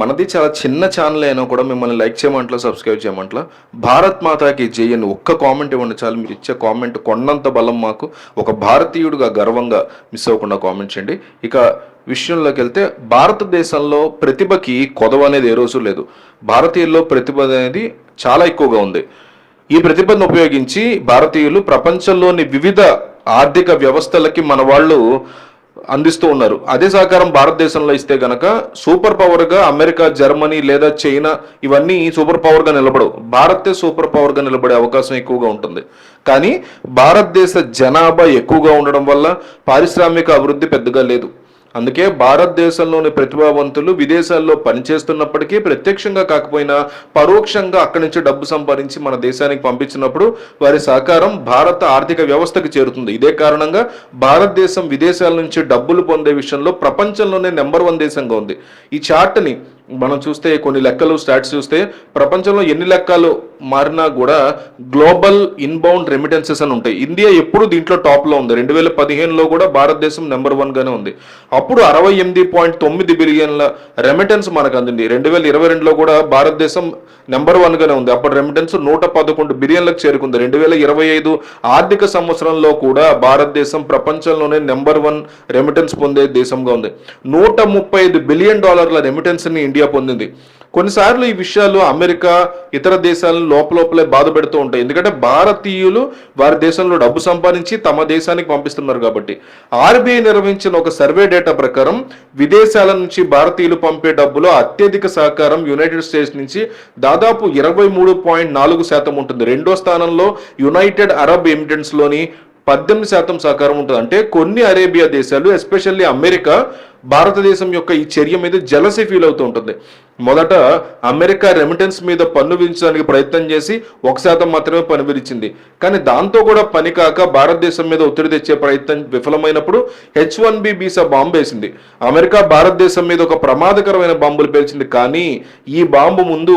మనది చాలా చిన్న ఛానల్ అయినా కూడా మిమ్మల్ని లైక్ చేయమంటలా సబ్స్క్రైబ్ చేయమంటలా. భారత్ మాతాకి జై ఒక్క కామెంట్ ఇవ్వండి చాలు. మీరు ఇచ్చే కామెంట్ కొండంత బలం మాకు. ఒక భారతీయుడిగా గర్వంగా మిస్ అవ్వకుండా కామెంట్ చేయండి. ఇక విషయంలోకి వెళ్తే భారతదేశంలో ప్రతిభకి కొదవ అనేది ఏ రోజు లేదు. భారతీయుల్లో ప్రతిభ అనేది చాలా ఎక్కువగా ఉంది. ఈ ప్రతిభను ఉపయోగించి భారతీయులు ప్రపంచంలోని వివిధ ఆర్థిక వ్యవస్థలకి మన వాళ్ళు అందిస్తూ ఉన్నారు. అదే సహకారం భారతదేశంలో ఇస్తే గనక సూపర్ పవర్గా అమెరికా జర్మనీ లేదా చైనా ఇవన్నీ సూపర్ పవర్గా నిలబడవు. భారతే సూపర్ పవర్గా నిలబడే అవకాశం ఎక్కువగా ఉంటుంది. కానీ భారతదేశ జనాభా ఎక్కువగా ఉండడం వల్ల పారిశ్రామిక అభివృద్ధి పెద్దగా లేదు. అందుకే భారతదేశంలోని ప్రతిభావంతులు విదేశాల్లో పనిచేస్తున్నప్పటికీ ప్రత్యక్షంగా కాకపోయినా పరోక్షంగా అక్కడి నుంచి డబ్బు సంపాదించి మన దేశానికి పంపించినప్పుడు వారి సహకారం భారత ఆర్థిక వ్యవస్థకు చేరుతుంది. ఇదే కారణంగా భారతదేశం విదేశాల నుంచి డబ్బులు పొందే విషయంలో ప్రపంచంలోనే నెంబర్ వన్ దేశంగా ఉంది. ఈ చార్ట్ని మనం చూస్తే కొన్ని లెక్కలు స్టాట్స్ చూస్తే ప్రపంచంలో ఎన్ని లెక్కలు మారినా కూడా గ్లోబల్ ఇన్బౌండ్ రెమిటెన్సెస్ అని ఉంటాయి. ఇండియా ఎప్పుడు దీంట్లో టాప్లో ఉంది. రెండు వేల పదిహేనులో కూడా భారతదేశం నెంబర్ వన్గానే ఉంది. అప్పుడు అరవై ఎనిమిది పాయింట్ తొమ్మిది బిలియన్ల రెమిటెన్స్ మనకు అందింది. రెండు వేల ఇరవై రెండులో కూడా భారతదేశం నెంబర్ వన్గానే ఉంది. అప్పుడు రెమిటెన్స్ నూట పదకొండు బిలియన్లకు చేరుకుంది. రెండు వేల ఇరవై ఐదు ఆర్థిక సంవత్సరంలో కూడా భారతదేశం ప్రపంచంలోనే నెంబర్ వన్ రెమిటెన్స్ పొందే దేశంగా ఉంది. నూట ముప్పై ఐదు బిలియన్ డాలర్ల రెమిటెన్స్ని ఇండియా పొందింది. కొన్నిసార్లు ఈ విషయాలు అమెరికా ఇతర దేశాలను లోపలోపలే బాధ పెడుతూ ఉంటాయి. ఎందుకంటే భారతీయులు వారి దేశంలో డబ్బు సంపాదించి తమ దేశానికి పంపిస్తున్నారు కాబట్టి. ఆర్బీఐ నిర్వహించిన ఒక సర్వే డేటా ప్రకారం విదేశాల నుంచి భారతీయులు పంపే డబ్బులో అత్యధిక సహకారం యునైటెడ్ స్టేట్స్ నుంచి దాదాపు ఇరవై మూడు పాయింట్ నాలుగు శాతం ఉంటుంది. రెండో స్థానంలో యునైటెడ్ అరబ్ ఎమిరేట్స్లోని పద్దెనిమిది శాతం సహకారం ఉంటుంది. అంటే కొన్ని అరేబియా దేశాలు ఎస్పెషల్లీ అమెరికా భారతదేశం యొక్క ఈ చర్య మీద జలసి ఫీల్ అవుతూ ఉంటుంది. మొదట అమెరికా రెమిటెన్స్ మీద పన్ను విధించడానికి ప్రయత్నం చేసి ఒక శాతం మాత్రమే పన్ను విధించింది. కానీ దాంతో కూడా పని కాక భారతదేశం మీద ఒత్తిడి తెచ్చే ప్రయత్నం విఫలమైనప్పుడు H one B visa bomb వేసింది. అమెరికా భారతదేశం మీద ఒక ప్రమాదకరమైన బాంబులు పేల్చింది. కానీ ఈ బాంబు ముందు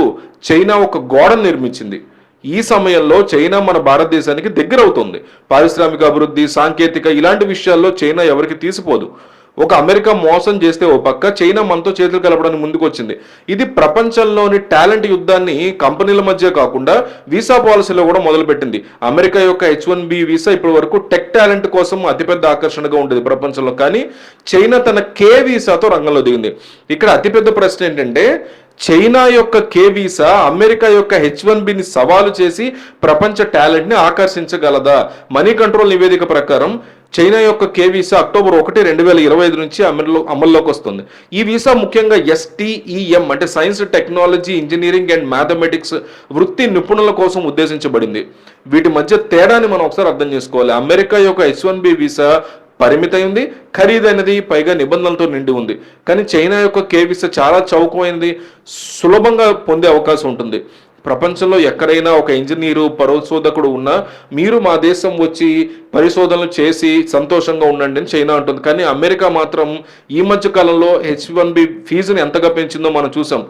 చైనా ఒక గోడను నిర్మించింది. ఈ సమయంలో చైనా మన భారతదేశానికి దగ్గర అవుతుంది పారిశ్రామిక అభివృద్ధి సాంకేతిక ఇలాంటి విషయాల్లో చైనా ఎవరికి తీసిపోదు. ఒక అమెరికా మోసం చేస్తే ఓ పక్క చైనా మనతో చేతులు కలపడానికి ముందుకొచ్చింది. ఇది ప్రపంచంలోని టాలెంట్ యుద్ధాన్ని కంపెనీల మధ్య కాకుండా వీసా పాలసీలో కూడా మొదలుపెట్టింది. అమెరికా యొక్క హెచ్ వన్ బి వీసా ఇప్పటి వరకు టెక్ టాలెంట్ కోసం అతిపెద్ద ఆకర్షణగా ఉండేది ప్రపంచంలో. కానీ చైనా తన కే వీసాతో రంగంలో దిగింది. ఇక్కడ అతిపెద్ద ప్రశ్న ఏంటంటే చైనా యొక్క కే వీసా అమెరికా యొక్క హెచ్ వన్ బిని సవాలు చేసి ప్రపంచ టాలెంట్ని ఆకర్షించగలదా? మనీ కంట్రోల్ నివేదిక ప్రకారం చైనా యొక్క కే వీసా అక్టోబర్ ఒకటి రెండు వేల ఇరవై ఐదు నుంచి అమల్లో అమల్లోకి వస్తుంది. ఈ వీసా ముఖ్యంగా ఎస్టీఈఎం అంటే science technology engineering and mathematics వృత్తి నిపుణుల కోసం ఉద్దేశించబడింది. వీటి మధ్య తేడాని మనం ఒకసారి అర్థం చేసుకోవాలి. అమెరికా యొక్క హెచ్ వన్ బి వీసా పరిమితమైంది ఖరీదైనది పైగా నిబంధనలతో నిండి ఉంది. కానీ చైనా యొక్క కే చాలా చౌకమైనది సులభంగా పొందే అవకాశం ఉంటుంది. ప్రపంచంలో ఎక్కడైనా ఒక ఇంజనీరు పరిశోధకుడు ఉన్నా మీరు మా దేశం వచ్చి పరిశోధనలు చేసి సంతోషంగా ఉండండి అని చైనా అంటుంది. కానీ అమెరికా మాత్రం ఈ మధ్య కాలంలో హెచ్ వన్ బి ఫీజుని ఎంతగా పెంచిందో మనం చూసాం.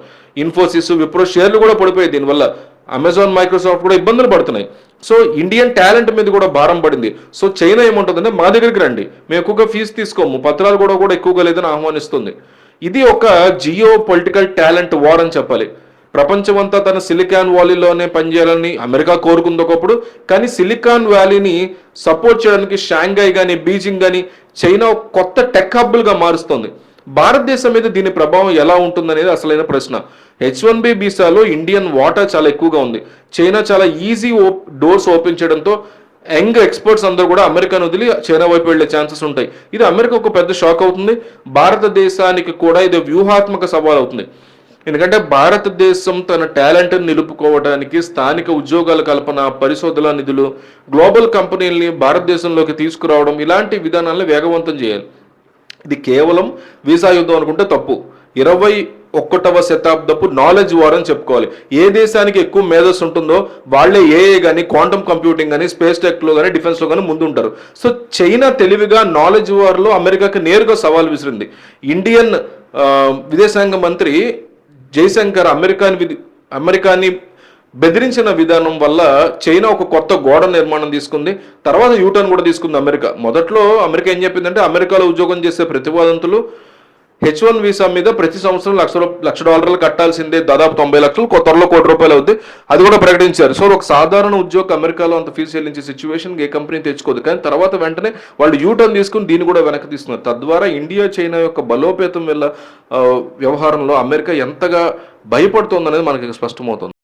ఇన్ఫోసిస్ విప్రో షేర్లు కూడా పడిపోయాయి దీనివల్ల. అమెజాన్ మైక్రోసాఫ్ట్ కూడా ఇబ్బందులు పడుతున్నాయి. సో ఇండియన్ టాలెంట్ మీద కూడా భారం పడింది. సో చైనా ఏముంటుందంటే మా దగ్గరికి రండి. మేము ఎక్కువగా ఫీజు తీసుకోము. పత్రాలు కూడా కూడా ఎక్కువగా లేదని ఆహ్వానిస్తుంది. ఇది ఒక జియో పొలిటికల్ టాలెంట్ వార్ అని చెప్పాలి. ప్రపంచమంతా తన సిలికాన్ వ్యాలీలోనే పనిచేయాలని అమెరికా కోరుకుంది ఒకప్పుడు. కానీ సిలికాన్ వ్యాలీని సపోర్ట్ చేయడానికి షాంఘై కానీ బీజింగ్ కానీ చైనా కొత్త టెక్ హబ్బులుగా మారుస్తుంది. భారతదేశం మీద దీని ప్రభావం ఎలా ఉంటుందనేది అసలైన ప్రశ్న. హెచ్ వన్ బి బీసాలో ఇండియన్ వాటా చాలా ఎక్కువగా ఉంది. చైనా చాలా ఈజీ డోర్స్ ఓపెన్ చేయడంతో యంగ్ ఎక్స్పర్ట్స్ అందరూ కూడా అమెరికాను వదిలి చైనా వైపు వెళ్ళే ఛాన్సెస్ ఉంటాయి. ఇది అమెరికా ఒక పెద్ద షాక్ అవుతుంది. భారతదేశానికి కూడా ఇది వ్యూహాత్మక సవాల్ అవుతుంది. ఎందుకంటే భారతదేశం తన టాలెంట్ నిలుపుకోవడానికి స్థానిక ఉద్యోగాల కల్పన పరిశోధన నిధులు గ్లోబల్ కంపెనీల్ని భారతదేశంలోకి తీసుకురావడం ఇలాంటి విధానాలను వేగవంతం చేయాలి. ఇది కేవలం వీసా యుద్ధం అనుకుంటే తప్పు. ఇరవై ఒక్కటవ శతాబ్దపు నాలెడ్జ్ వార్ అని చెప్పుకోవాలి. ఏ దేశానికి ఎక్కువ మేధస్సు ఉంటుందో వాళ్ళే ఏఏ కానీ క్వాంటమ్ కంప్యూటింగ్ కానీ స్పేస్ టెక్లో కానీ డిఫెన్స్లో కానీ ముందు ఉంటారు సో చైనా తెలివిగా నాలెడ్జ్ వార్లో అమెరికాకి నేరుగా సవాల్ విసిరింది. ఇండియన్ విదేశాంగ మంత్రి జయశంకర్ అమెరికాని అమెరికాని బెదిరించిన విధానం వల్ల చైనా ఒక కొత్త గోడ నిర్మాణం తీసుకుంది. తర్వాత యూటర్న్ కూడా తీసుకుంది అమెరికా. మొదట్లో అమెరికా ఏం చెప్పిందంటే అమెరికాలో ఉద్యోగం చేసే ప్రతిపాదంతులు హెచ్ వన్ వీసా మీద ప్రతి సంవత్సరం లక్ష లక్ష డాలర్లు కట్టాల్సిందే. దాదాపు తొంభై లక్షలు త్వరలో కోటి రూపాయలు అవుద్ది. అది కూడా ప్రకటించారు. సో ఒక సాధారణ ఉద్యోగ అమెరికాలో అంత ఫీజు చెల్లించే సిచ్యువేషన్ ఏ కంపెనీ తెచ్చుకోదు. కానీ తర్వాత వెంటనే వాళ్ళు యూటర్న్ తీసుకుని దీన్ని కూడా వెనక్కి తీసుకున్నారు. తద్వారా ఇండియా చైనా యొక్క బలోపేతం వల్ల వ్యవహారంలో అమెరికా ఎంతగా భయపడుతుందనేది మనకి స్పష్టమవుతుంది.